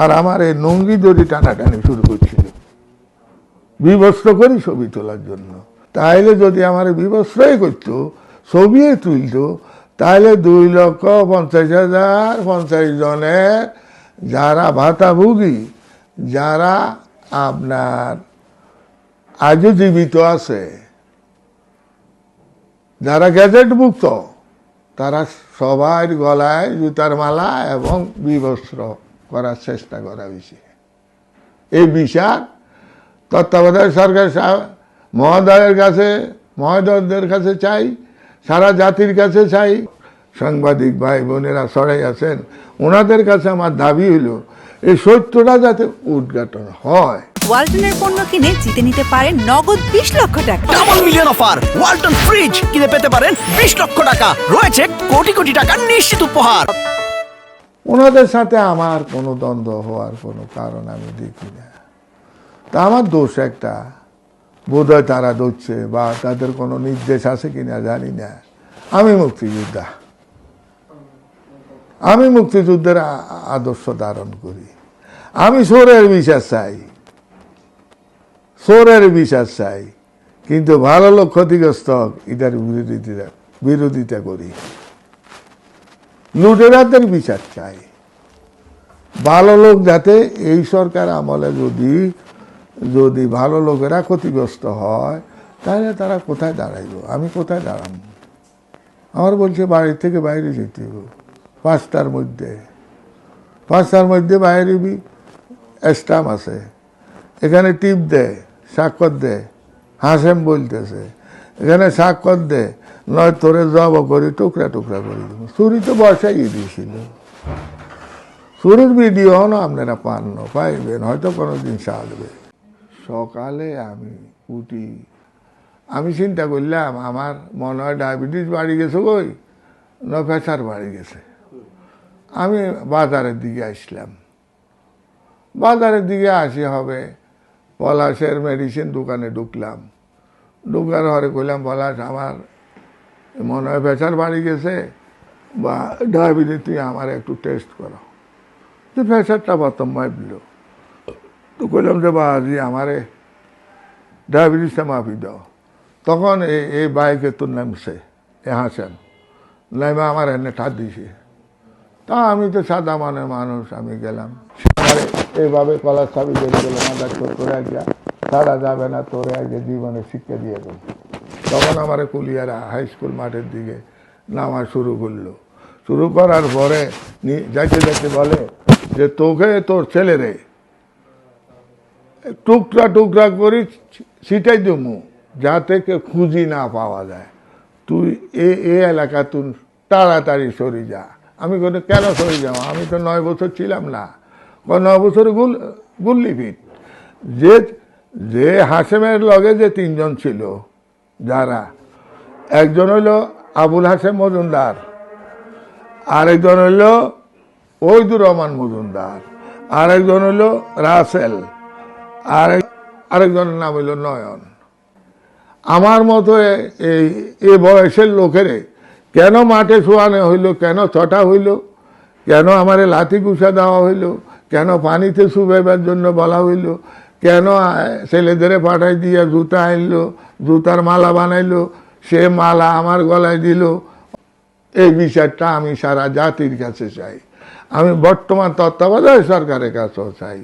আর আমার এই নঙ্গি দড়ি টানাটানি শুরু করছিল বিবস্ত্র করি ছবি তোলার জন্য। তাইলে যদি আমার বিবস্ত্রই করতো ছবিই তুলতো তাহলে দুই লক্ষ পঞ্চাশ হাজার পঞ্চাশ জনের যারা ভাতাভোগী যারা আপনার আজও জীবিত আছে, যারা গ্যাজেটভুক্ত তারা সবার গলায় জুতার মালা এবং বিবস্ত্র করার চেষ্টা করা হয়েছে। এই বিচার তত্ত্বাবধায়ক সরকার মহোদয়ের কাছে মহোদয়দের কাছে চাই সারা জাতির কাছে চাই। সাংবাদিক ভাই বোনেরা সরাই আছেন ওনাদের কাছে আমার দাবি হলো এই সত্যটা যাতে উদ্ঘাটন হয়। ওয়ালটনের পণ্য কিনে জিতে নিতে পারেন নগদ বিশ লক্ষ টাকা। Double million offer Walton fridge কিনে পেতে পারেন বিশ লক্ষ টাকা। রয়েছে কোটি কোটি টাকার নিশ্চিত উপহার। ওনাদের সাথে আমার কোনো দ্বন্দ্ব হওয়ার কোনো কারণ আমি দেখি না। তা আমার দোষ একটা। বোধহয় তারা ধরছে বা তাদের কোনো নির্দেশ আছে কিনা জানি না। আমি মুক্তিযোদ্ধা। আমি মুক্তিযুদ্ধের আদর্শ ধারণ করি। আমি সোরের বিশ্বাস চাই। সোরের বিশ্বাস চাই। কিন্তু ভালো লোক ক্ষতিগ্রস্ত এটার বিরোধিতা বিরোধিতা করি। লুটেরাদের বিচার চাই। ভালো লোক যাতে এই সরকার আমলে যদি যদি ভালো লোকেরা ক্ষতিগ্রস্ত হয়, তাহলে তারা কোথায় দাঁড়াইব আমি কোথায় দাঁড়াবো? আমার বলছে বাড়ি থেকে বাইরে যেতে হবে। পাঁচটার মধ্যে। পাঁচটার মধ্যে বাইরে বি স্টাম্প আছে। এখানে টিপ দেয় স্বাক্ষর দেয়, হাসেম বলতেছে। এখানে স্বাক্ষর দে, নয় তোরে জব করি, টুকরা টুকরা করে দেবো। চুরি তো বসাই দিয়েছিল চুরির ভিডিও না আপনারা পান না, পাইবেন, হয়তো কোনো দিন আসবে সকালে আমি উঠি, আমি চিন্তা করলাম, আমার মনে হয় ডায়াবেটিস বাড়ি গেছে কই? না প্রেশার বাড়ি গেছে। আমি বাজারের দিকে আসলাম। বাজারের দিকে আসি হবে, পলাশের মেডিসিন দোকানে ঢুকলাম। ঢুকার হরে কইলাম পলাশ আমার মনে হয় প্রেশার বাড়ি গেছে, বা ডায়াবেটিস তুই আমার একটু টেস্ট করো। তো প্রেশারটা প্রথম মাপল তো কইলাম যে বাজি আমারে ডায়াবেটিসটা মাপি দাও। তখন এই এই বাইকে তোর নামছে, এ হাসেন। নাইমা আমার এনে ঠাত দিছে। তা আমি তো সাদা মানের মানুষ, আমি গেলাম। এইভাবে কলার চাবি দিয়ে গেল মাদার তোর করে আগে ছাড়া যাবে না, তোরে আগে জীবনে শিক্ষা দিয়ে দেব। তখন আমার কুলিয়ারা হাই স্কুল মাঠের দিকে নামা শুরু করল। শুরু করার পরে যাইতে যাইতে বলে যে, তোকে তোর ছেলে ছেলেরে টুকরা টুকরা করি ছিটাই দেবো, যাতে কে খুঁজি না পাওয়া যায়। তুই এ এ এলাকা তুই তাড়াতাড়ি সরি যা। আমি কোনো কেন সরে যাব? আমি তো নয় বছর ছিলাম না। নয় বছর গুল গুল্লি যে যে হাসেমের লগে যে তিনজন ছিল, যারা, একজন হইল আবুল হাসেম মজুমদার, আরেকজন হইল ওইদুর রহমান মজুমদার, আরেকজন হইল রাসেল আরেক আরেকজনের নাম হইল নয়ন। আমার মতো এই এ বয়সের লোকেরে কেন মাঠে শোয়ানো হইল, কেন ছটা হইল, কেন আমার লাথি কুসা দেওয়া হইল, কেন পানিতে শুবাইবার জন্য বলা হইল কেন ছেলেদেরে পাঠাই দিয়া জুতা আনলো, জুতার মালা বানাইলো, সে মালা আমার গলায় দিল। এই বিচারটা আমি সারা জাতির কাছে চাই। আমি বর্তমান তত্ত্বাবধায়ক সরকারের কাছেও চাই।